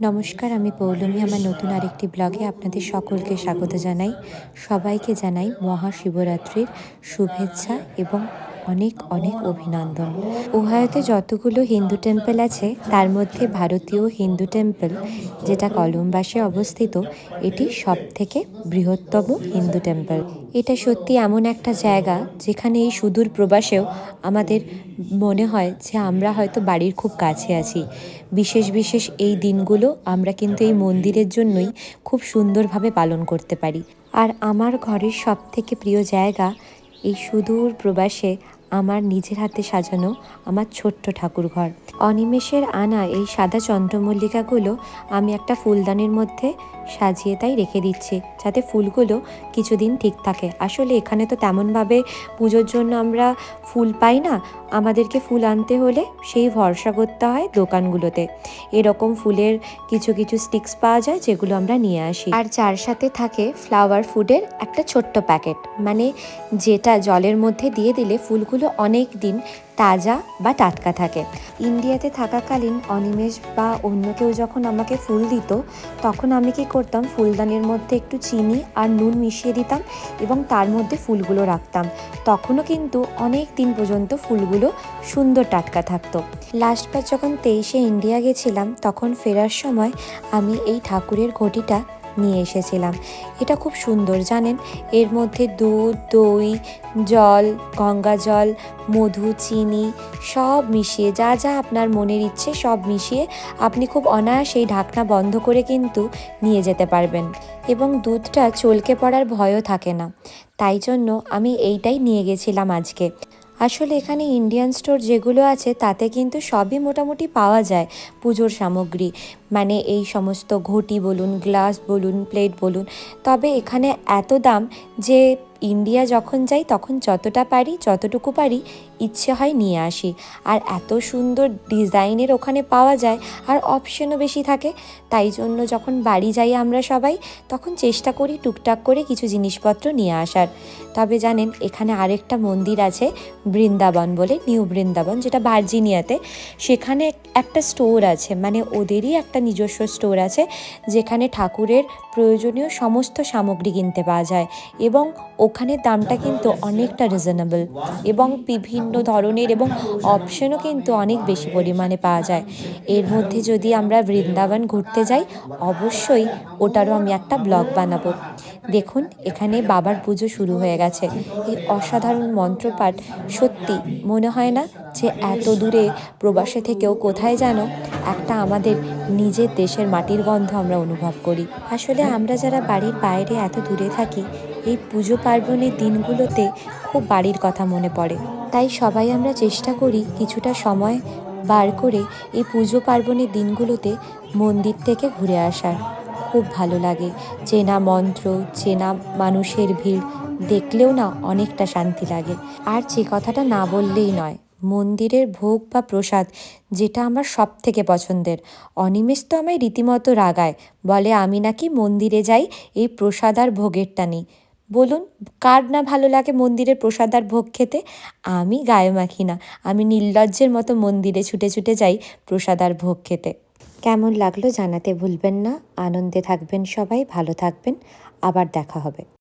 নমস্কার, আমি পৌলমি, আমার নতুন আরেকটি ব্লগে আপনাদের সকলকে স্বাগত জানাই। সবাইকে জানাই মহাশিবরাত্রির শুভেচ্ছা এবং অনেক অনেক অভিনন্দন। ওহায়োতে যতগুলো হিন্দু টেম্পল আছে, তার মধ্যে ভারতীয় হিন্দু টেম্পল, যেটা কলম্বাসে অবস্থিত, এটি সব থেকে বৃহত্তম হিন্দু টেম্পল। এটা সত্যি এমন একটা জায়গা, যেখানে এই সুদূর প্রবাসেও আমাদের মনে হয় যে আমরা হয়তো বাড়ির খুব কাছে আছি। বিশেষ বিশেষ এই দিনগুলো আমরা কিন্তু এই মন্দিরের জন্যই খুব সুন্দরভাবে পালন করতে পারি। আর আমার ঘরের সব থেকে প্রিয় জায়গা এই সুদূর প্রবাসে আমার নিজের হাতে সাজানো আমার ছোট্ট ঠাকুর ঘর অনিমেষের আনা এই সাদা চন্দ্রমল্লিকাগুলো আমি একটা ফুলদানির মধ্যে সাজিয়ে তাই রেখে দিচ্ছি, যাতে ফুলগুলো কিছুদিন ঠিক থাকে। আসলে এখানে তো তেমনভাবে পুজোর জন্য আমরা ফুল পাই না, আমাদেরকে ফুল আনতে হলে সেই ভরসা করতে হয় দোকানগুলোতে। এরকম ফুলের কিছু কিছু স্টিক্স পাওয়া যায়, যেগুলো আমরা নিয়ে আসি। আর যার সাথে থাকে ফ্লাওয়ার ফুডের একটা ছোট্ট প্যাকেট মানে যেটা জলের মধ্যে দিয়ে দিলে ফুলগুলো অনেক দিন তাজা বা টাটকা থাকে। ইন্ডিয়াতে থাকাকালীন অনিমেষ বা অন্য কেউ যখন আমাকে ফুল দিত, তখন আমি কি করতাম, ফুলদানির মধ্যে একটু চিনি আর নুন মিশিয়ে দিতাম এবং তার মধ্যে ফুলগুলো রাখতাম। তখনও কিন্তু অনেক দিন পর্যন্ত ফুলগুলো সুন্দর টাটকা থাকতো। লাস্টবার যখন তেইশে ইন্ডিয়া গেছিলাম, তখন ফেরার সময় আমি এই ঠাকুরের ঘটিটা নিয়ে এসেছিলাম। এটা খুব সুন্দর, জানেন? এর মধ্যে দুধ, দই, জল, গঙ্গা জল, মধু, চিনি, সব মিশিয়ে, যা যা আপনার মনের ইচ্ছে সব মিশিয়ে আপনি খুব অনায়াসে এই ঢাকনা বন্ধ করে কিন্তু নিয়ে যেতে পারবেন। এবং দুধটা চলকে পড়ার ভয়ও থাকে না। তাই জন্য আমি এইটাই নিয়ে গেছিলাম আজকে। আসলে এখানে ইন্ডিয়ান স্টোর যেগুলো আছে, তাতে কিন্তু সবই মোটামুটি পাওয়া যায় পুজোর সামগ্রী। মানে এই সমস্ত ঘটি বলুন গ্লাস বলুন প্লেট বলুন। তবে এখানে এত দাম যে ইন্ডিয়া যখন যাই, তখন যতটা পারি, যতটুকু পারি ইচ্ছে হয় নিয়ে আসি। আর এত সুন্দর ডিজাইনের ওখানে পাওয়া যায়, আর অপশনও বেশি থাকে। তাই জন্য যখন বাড়ি যাই আমরা সবাই, তখন চেষ্টা করি টুকটাক করে কিছু জিনিসপত্র নিয়ে আসার। তবে জানেন, এখানে আরেকটা মন্দির আছে, বৃন্দাবন বলে, নিউ বৃন্দাবন, যেটা ভার্জিনিয়াতে। সেখানে একটা স্টোর আছে মানে ওদেরই একটা নিজস্ব স্টোর আছে, যেখানে ঠাকুরের প্রয়োজনীয় সমস্ত সামগ্রী কিনতে পাওয়া যায়। এবং ওখানে দামটা কিন্তু অনেকটা রিজনেবল এবং বিভিন্ন ধরনের এবং অপশনও কিন্তু অনেক বেশি পরিমাণে পাওয়া যায়। এর মধ্যে যদি আমরা বৃন্দাবন ঘুরতে যাই, অবশ্যই ওটারও আমি একটা ব্লগ বানাবো। দেখুন, এখানে বাবার পুজো শুরু হয়ে গেছে। এই অসাধারণ মন্ত্রপাঠ সত্যি মনে হয় না যে এত দূরে প্রবাসে থেকেও কোথায় যেন একটা আমাদের নিজের দেশের মাটির গন্ধ আমরা অনুভব করি। আসলে আমরা যারা বাড়ির বাইরে এত দূরে থাকি, এই পুজো পার্বণের দিনগুলোতে খুব বাড়ির কথা মনে পড়ে। তাই সবাই আমরা চেষ্টা করি কিছুটা সময় বার করে এই পুজো পার্বণের দিনগুলোতে মন্দির থেকে ঘুরে আসার। খুব ভালো লাগে। চেনা মন্ত্র, চেনা মানুষের ভিড় দেখলেও না অনেকটা শান্তি লাগে। আর যে কথাটা না বললেই নয় মন্দিরের ভোগ বা প্রসাদ যেটা আমার সব থেকে পছন্দের। অনিমেষ তো আমায় রীতিমতো রাগায়, বলে, আমি নাকি মন্দিরে যাই, এই প্রসাদ আর ভোগেরটা নিই বলুন, কার না ভালো লাগে মন্দিরের প্রসাদ আর ভোগ খেতে? আমি গায়ে মাখি না, আমি নির্লজ্জের মতো মন্দিরে ছুটে ছুটে যাই প্রসাদ আর ভোগ খেতে। কেমন লাগল জানাতে ভুলবেন না, আনন্দে থাকবেন সবাই, ভালো থাকবেন, আবার দেখা হবে।